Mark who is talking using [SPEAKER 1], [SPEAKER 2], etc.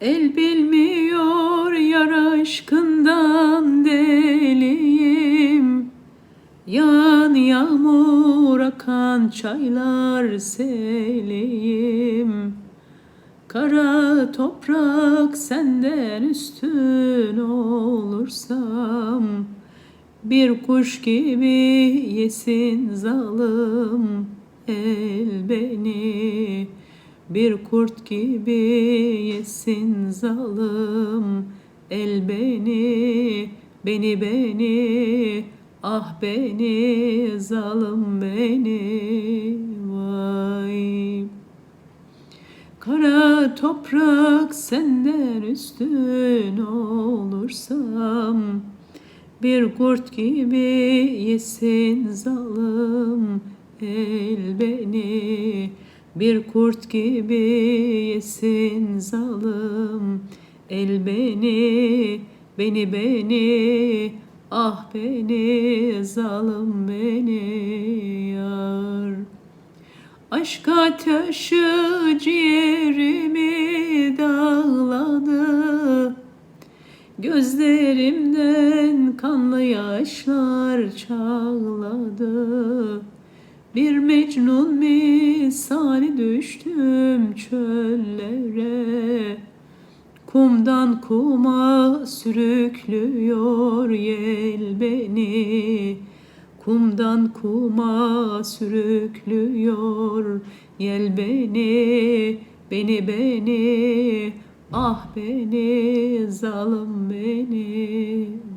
[SPEAKER 1] El bilmiyor yar aşkından deliyim. Yağan yağmur akan çaylar seliyim. Kara toprak senden üstün olursam Bir kuş gibi yesin beni Bir kurt gibi yesin zalim el beni Beni beni ah beni zalim beni. Vay. Kara toprak senden üstün olursam Bir kurt gibi yesin zalim el beni Bir kurt gibi yesin zalim el beni Beni beni ah beni zalim beni yar. Aşk ateşi ciğerimi dağladı. Gözlerimden kanlı yaşlar çağladı Bir mecnun misali düştüm çöllere. Kumdan kuma sürüklüyor yel beni. Kumdan kuma sürüklüyor yel beni. Beni beni ah beni zalim beni